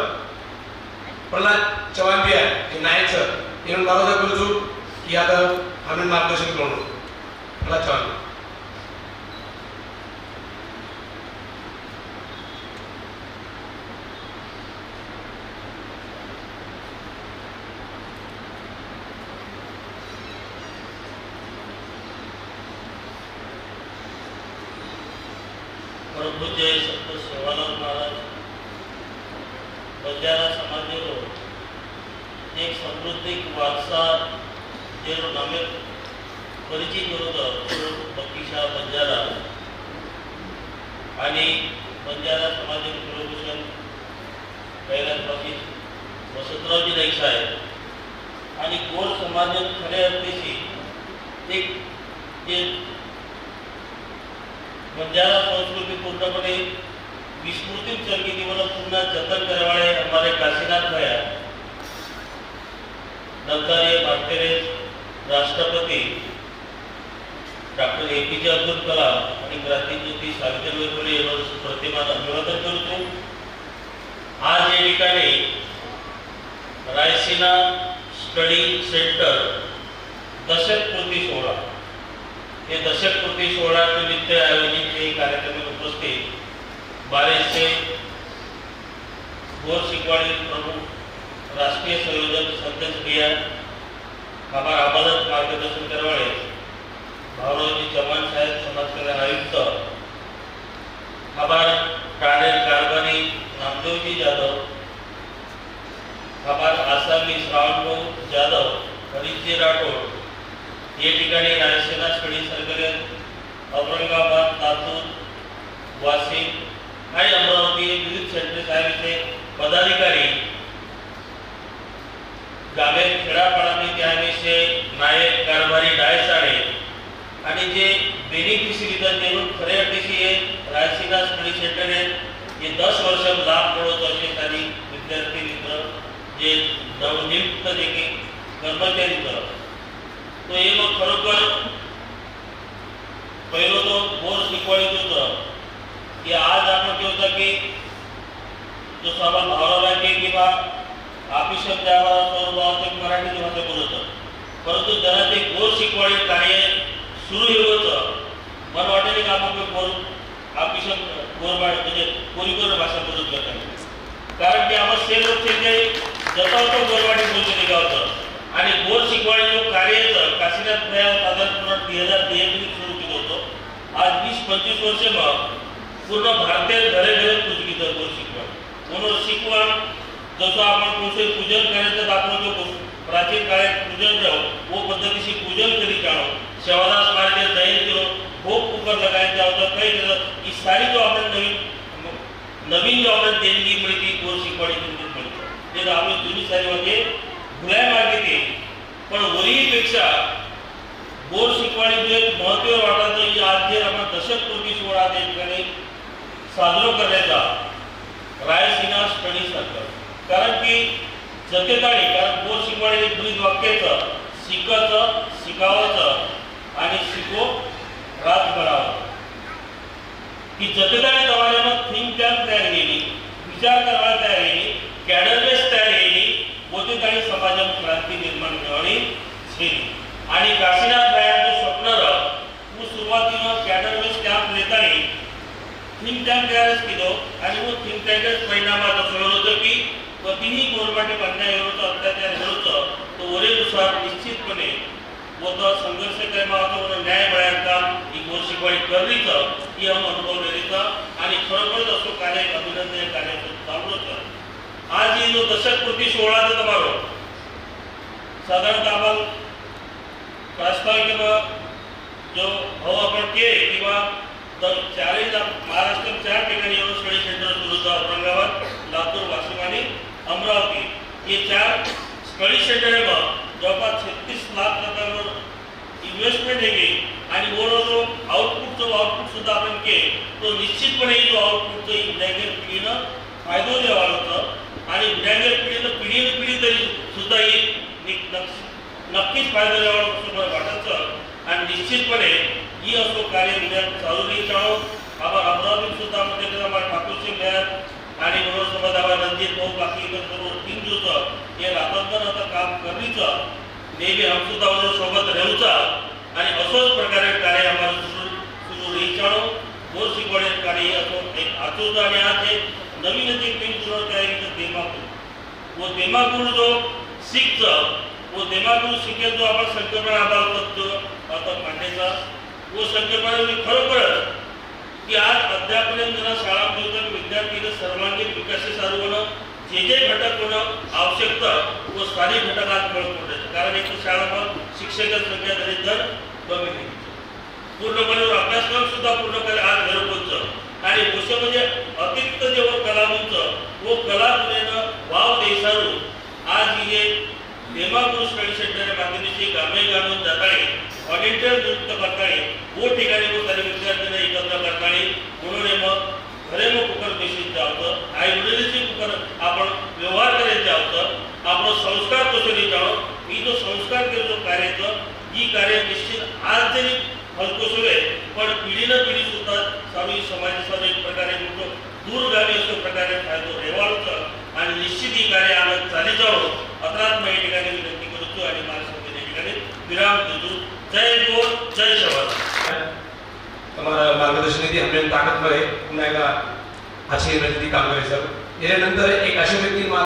प्रल्हाद चव्हाण भी है कि नायक सर इन्होंने बाबा साहब गुरुजू कि आता हमें मार्गदर्शन करो प्रल्हाद चव्हाण. प्रभु जय सत्य सेवानंद महाराज બંજારા સમાજનો એક સમૃદ્ધિક વારસા જેનું નામે परिचित होतं बकीशा बंजारा आणि बंजारा समाजिक कुलभूषण कैलास बाकी वसंतरावजी नाईक साहेब आणि गोर समाज खऱ्या अर्थीशी एक जे बंजारा संस्कृति पूर्णपणे विस्मृतीत चलगी थी मतलब पूर्ण जतन करे वाले हमारे काशीनाथ भैया नवकार्य भारतीय राष्ट्रपति डॉक्टर ए पी जे अब्दुल कलाम आणि क्रांतीज्योती सावित्रीबाई फुले यांना प्रतिमान अभिवादन करतो. आज या ठिकाणी रायसीना स्टडी सेंटर दशक कृती सोहळा. हे दशक कृती सोहळा निमित्त आयोजित हे कार्यक्रम उपस्थित बारेचे गोर शिकवाडी प्रमुख राष्ट्रीय संयोजक संतोष भैया बाबा आबादत मार्गदर्शन करवाळे भावरावजी चव्हाण साहेब समाज कल्याण आयुक्त आभार ठाणे कारभारी नामदेवजी जाधव आबार आसामी श्रावणभाऊ जाधव हरीशजी राठोड या ठिकाणी रायसेना स्टडी सर्कल औरंगाबाद लातूर वाशिम आणि अमरावती विविध सेंटर साहेब इथे पदाधिकारी गावे खेळापाडाने त्याविषयी नायक कारभारी डायसाडे आणि जे बेनिफिशरी तर जे खरे अतिशय हे रायसीना स्टडी सेंटर आहे जे दस वर्ष लाभ मिळवत असे काही विद्यार्थी मित्र जे नवनियुक्त देखील कर्मचारी मित्र तो हे मग खरोखर पहिलं तो बोर शिकवायचं होतं सांगितलं होतं की जो सामान भावला की किंवा ऑफिसर त्यावर ते मराठी भाषा बोलत परंतु त्यांना ते गोर शिकवायचे कार्य सुरू हे होतं. मला वाटेल की आपण काही गोर ऑफिसर गोर म्हणजे कोरीकोर भाषा बोलत करतात कारण की आम्हाला सेल होते ते जसा होतो गोरवाडी बोलतो निघावतं आणि गोर शिकवाडी जो कार्य येतं काशीनाथ भया साधारणपणे दोन हजार तेवीस सुरू केलं होतं. आज वीस पंचवीस वर्ष मग पूर्ण भारतीय घरे घरे पुजकीचं गोर शिकवण म्हणून शिकवण जसं आपण कोणते पूजन करायचं दाखवतो प्राचीन काळात पूजन जाऊ वो पद्धतीशी पूजन करी जाणो शेवादास महाराज जयंती भोग कुकर लगायचं होतं काही केलं ही सारी जो आपण नवीन नवीन जो आपण देणगी मिळते गोर शिकवाडी किंमत मिळतो. ते आम्ही जुनी सारी म्हणजे भुलाय मागे ते. पण वरीपेक्षा गोर शिकवाडी म्हणजे जे महत्त्व वाटायचं. म्हणजे आज जे आपण दशक दशकपूर्ती सोळा त्या ठिकाणी साजरा करण्याचा रायसीना स्टडी सर्कल कारण की जतेताळी कारण गोर शिकवाडी ब्रिज ब्रीद वाक्याचं शिकायचं शिकावायचं आणि शिको राज करावं की जतेकाळी जमान्यानं थिंक टँक तयार केली विचार करायला तयार केली कॅडरबेस तयार केली पोते काही समाजात क्रांती निर्माण करणे आणि काशीनाथ भायांचं थिंक टैंक तयारच केलो आणि मग थिंक टँकच महिनाभर सुरू होतं की कधीही गोरमाटे बांधण्या अत्याचार घडवतं तो वरेनुसार निश्चितपणे वो तो संघर्ष करना तो न्याय मिळायचा ही गोरशिपाई करलीच ही हम अनुभवलेलीच आणि खरोखरच असो कार्य अभिनंदन कार्य चालू होतं. आज ही जो दशक कृती सोहळाचा तुम्हाला साधारणतः आपण प्रास्ताविक किंवा जो हवा आपण के किंवा तर चारही महाराष्ट्र महाराष्ट्रात चार ठिकाणी येऊन स्टडी सेंटर सुरू होतं औरंगाबाद लातूर वाशिम आणि अमरावती हे चार स्टडी सेंटर आहे जवळपास छत्तीस लाख लोकांवर इन्व्हेस्टमेंट आहे गे आणि वर जो आउटपुटचं आउटपुट सुद्धा आपण के तो निश्चितपणे जो आउटपुटचं विद्यार्थी पिढीनं फायदो द्यावा होतं आणि विद्यार्थी पिढीनं पिढी पिढी तरी सुद्धा ही नक्की- नक्कीच फायदा द्यावा असं मला वाटायचं. आणि निश्चितपणे ही असो कार्य उद्या चालू नाही चालू आम्हाला अमरावतीत सुद्धा मध्ये ठाकूर सिंग आणि म्हणून समाजावर रणजित भाऊ बाकी करून तीन टीम दिवस हे रातोंतर आता काम करण्याचं नेहमी आमसुद्धा वजन सोबत राहूचा आणि असोच प्रकारे कार्य आम्हाला सुरू सुरू रेचाळो मोर शिकवणे कार्य असो एक आचोच आणि आज हे नवीन जे पिंक सुरू तयारीचं दिमाग व दिमागून जो शिकचं व दिमागून शिकेल जो आपण संकल्पना आभार करतो आता पांडेचा व संकल्पना म्हणजे खरोखरच की आज अध्यापन शाळा मिळतात विद्यार्थी सर्वांगीण विकास सारू होणं जे जे घटक होणं आवश्यकता व स्थानिक घटकात मिळत पडायचं कारण एक शाळा पण शिक्षकांची संख्या तरी दर कमी नाही पूर्णपणे अभ्यासक्रम सुद्धा पूर्णपणे आज घरपोच आणि गोष्ट म्हणजे अतिरिक्त जेव्हा कलावंत व कला तुलेनं वाव देसारू आज ही जे देमापूर स्टडी सेंटर माध्यमाची गामे जात आहे व्हॉलेंटियर नियुक्त करताळे व ठिकाणी व विद्यार्थ्यांना एकत्र करताळे म्हणून मग खरे मग कुकर बेसिस जावतं आई कुकर आपण व्यवहार करायचे आहोत आपण संस्कार कसोली जावं ही जो संस्कार केलो कार्याचं ही कार्य निश्चित आज जरी हलकोसोले पण पिढीनं पिढी सुद्धा सावी समाजाचा एक प्रकारे मोठं दूरगामी असं प्रकारे फायदो रेवाळूचं आणि निश्चित ही कार्य आम्ही चाली जावं. अत्रात मी या ठिकाणी विनंती करतो आणि माझ्या या ठिकाणी विराम देतो. જય બોલ જય શવાલા તમારા मार्गदर्शनाची आपल्याला ताकत મળે पुन्हा एकदा अशी रणनीती काम करायचं नंतर एक अशी व्यक्ती